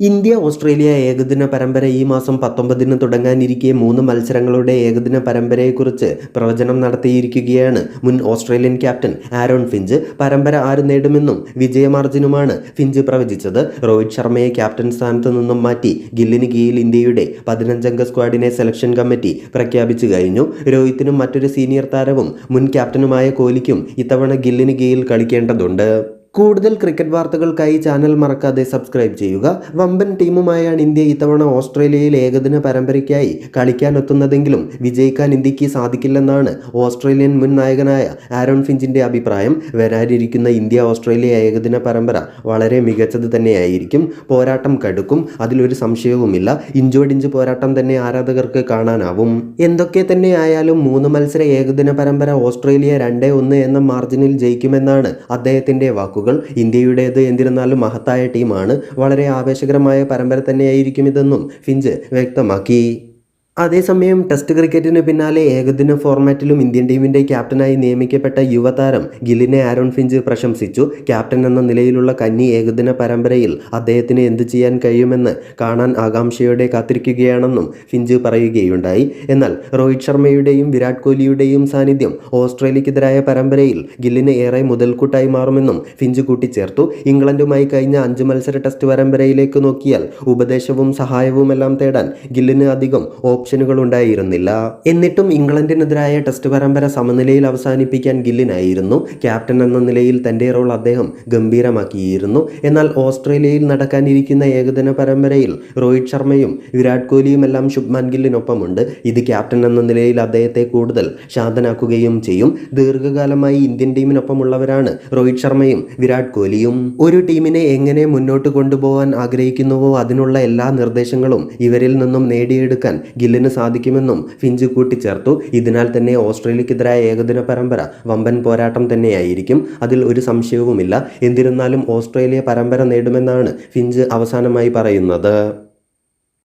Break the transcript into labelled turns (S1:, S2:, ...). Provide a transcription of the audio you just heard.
S1: India Australia ഏകദിന പരമ്പര ഈ മാസം പത്തൊമ്പതിന് തുടങ്ങാനിരിക്കെ മൂന്ന് മത്സരങ്ങളുടെ ഏകദിന പരമ്പരയെക്കുറിച്ച് പ്രവചനം നടത്തിയിരിക്കുകയാണ്. മുൻ ഓസ്ട്രേലിയൻ ക്യാപ്റ്റൻ ആരോൺ ഫിഞ്ച് പരമ്പര ആര് നേടുമെന്നും വിജയമാർജിനുമാണ് ഫിഞ്ച് പ്രവചിച്ചത്. രോഹിത് ശർമ്മയെ ക്യാപ്റ്റൻ സ്ഥാനത്ത് നിന്നും മാറ്റി ഗില്ലിന് കീഴിൽ ഇന്ത്യയുടെ പതിനഞ്ചംഗ സ്ക്വാഡിനെ സെലക്ഷൻ കമ്മിറ്റി പ്രഖ്യാപിച്ചു കഴിഞ്ഞു. രോഹിത്തിനും മറ്റൊരു സീനിയർ താരവും മുൻ ക്യാപ്റ്റനുമായ കോഹ്ലിക്കും ഇത്തവണ ഗില്ലിന് കീഴിൽ കളിക്കേണ്ടതുണ്ട്. കൂടുതൽ ക്രിക്കറ്റ് വാർത്തകൾക്കായി ചാനൽ മറക്കാതെ സബ്സ്ക്രൈബ് ചെയ്യുക. വമ്പൻ ടീമുമായാണ് ഇന്ത്യ ഇത്തവണ ഓസ്ട്രേലിയയിൽ ഏകദിന പരമ്പരയ്ക്കായി കളിക്കാനെത്തുന്നതെങ്കിലും വിജയിക്കാൻ ഇന്ത്യയ്ക്ക് സാധിക്കില്ലെന്നാണ് ഓസ്ട്രേലിയൻ മുൻ നായകനായ ആരോൺ ഫിഞ്ചിന്റെ അഭിപ്രായം. വരാനിരിക്കുന്ന ഇന്ത്യ ഓസ്ട്രേലിയ ഏകദിന പരമ്പര വളരെ മികച്ചത് തന്നെയായിരിക്കും. പോരാട്ടം കടുക്കും അതിലൊരു സംശയവുമില്ല. ഇഞ്ചോടിഞ്ച് പോരാട്ടം തന്നെ ആരാധകർക്ക് കാണാനാവും. എന്തൊക്കെ തന്നെ ആയാലും മൂന്ന് മത്സര ഏകദിന പരമ്പര ഓസ്ട്രേലിയ രണ്ടേ ഒന്ന് എന്ന മാർജിനിൽ ജയിക്കുമെന്നാണ് അദ്ദേഹത്തിന്റെ വാക്കുകൾ ഇന്ത്യയുടേത് എന്നിരുന്നാലും മഹത്തായ ടീമാണ്. വളരെ ആവേശകരമായ പരമ്പര തന്നെയായിരിക്കും ഇതെന്നും ഫിഞ്ച് വ്യക്തമാക്കി. അതേസമയം ടെസ്റ്റ് ക്രിക്കറ്റിന് പിന്നാലെ ഏകദിന ഫോർമാറ്റിലും ഇന്ത്യൻ ടീമിന്റെ ക്യാപ്റ്റനായി നിയമിക്കപ്പെട്ട യുവതാരം ഗിലിനെ ആരോൺ ഫിഞ്ച് പ്രശംസിച്ചു. ക്യാപ്റ്റൻ എന്ന നിലയിലുള്ള കന്നി ഏകദിന പരമ്പരയിൽ അദ്ദേഹത്തിന് എന്തു ചെയ്യാൻ കഴിയുമെന്ന് കാണാൻ ആകാംക്ഷയോടെ കാത്തിരിക്കുകയാണെന്നും ഫിഞ്ച് പറയുകയുണ്ടായി. എന്നാൽ രോഹിത് ശർമ്മയുടെയും വിരാട് കോഹ്ലിയുടെയും സാന്നിധ്യം ഓസ്ട്രേലിയക്കെതിരായ പരമ്പരയിൽ ഗില്ലിന് ഏറെ മുതൽക്കൂട്ടായി മാറുമെന്നും ഫിഞ്ച് കൂട്ടിച്ചേർത്തു. ഇംഗ്ലണ്ടുമായി കഴിഞ്ഞ അഞ്ച് മത്സര ടെസ്റ്റ് പരമ്പരയിലേക്ക് നോക്കിയാൽ ഉപദേശവും സഹായവുമെല്ലാം തേടാൻ ഗില്ലിന് അധികം ഓപ്ഷനുകൾ ഉണ്ടായിരുന്നില്ല എന്നിട്ടും ഇംഗ്ലണ്ടിനെതിരായ ടെസ്റ്റ് പരമ്പര സമനിലയിൽ അവസാനിപ്പിക്കാൻ ഗില്ലിനായിരുന്നു. ക്യാപ്റ്റൻ എന്ന നിലയിൽ തന്റെ റോൾ അദ്ദേഹം ഗംഭീരമാക്കിയിരുന്നു. എന്നാൽ ഓസ്ട്രേലിയയിൽ നടക്കാനിരിക്കുന്ന ഏകദിന പരമ്പരയിൽ രോഹിത് ശർമ്മയും വിരാട് കോഹ്ലിയും എല്ലാം ശുഭ്മാൻ ഗില്ലിനൊപ്പമുണ്ട്. ഇത് ക്യാപ്റ്റൻ എന്ന നിലയിൽ അദ്ദേഹത്തെ കൂടുതൽ ശാന്തനാക്കുകയും ചെയ്യും. ദീർഘകാലമായി ഇന്ത്യൻ ടീമിനൊപ്പമുള്ളവരാണ് രോഹിത് ശർമ്മയും വിരാട് കോഹ്ലിയും. ഒരു ടീമിനെ എങ്ങനെ മുന്നോട്ട് കൊണ്ടുപോകാൻ ആഗ്രഹിക്കുന്നുവോ അതിനുള്ള എല്ലാ നിർദ്ദേശങ്ങളും ഇവരിൽ നിന്നും നേടിയെടുക്കാൻ ഗില്ലിന് സാധിക്കുമെന്നും ഫിഞ്ച് കൂട്ടിച്ചേർത്തു. ഇതിനാൽ തന്നെ ഓസ്ട്രേലിയക്കെതിരായ ഏകദിന പരമ്പര വമ്പൻ പോരാട്ടം തന്നെയായിരിക്കും. അതിൽ ഒരു സംശയവുമില്ല. എന്നിരുന്നാലും ഓസ്ട്രേലിയ പരമ്പര നേടുമെന്നാണ് ഫിഞ്ച് അവസാനമായി പറയുന്നത്.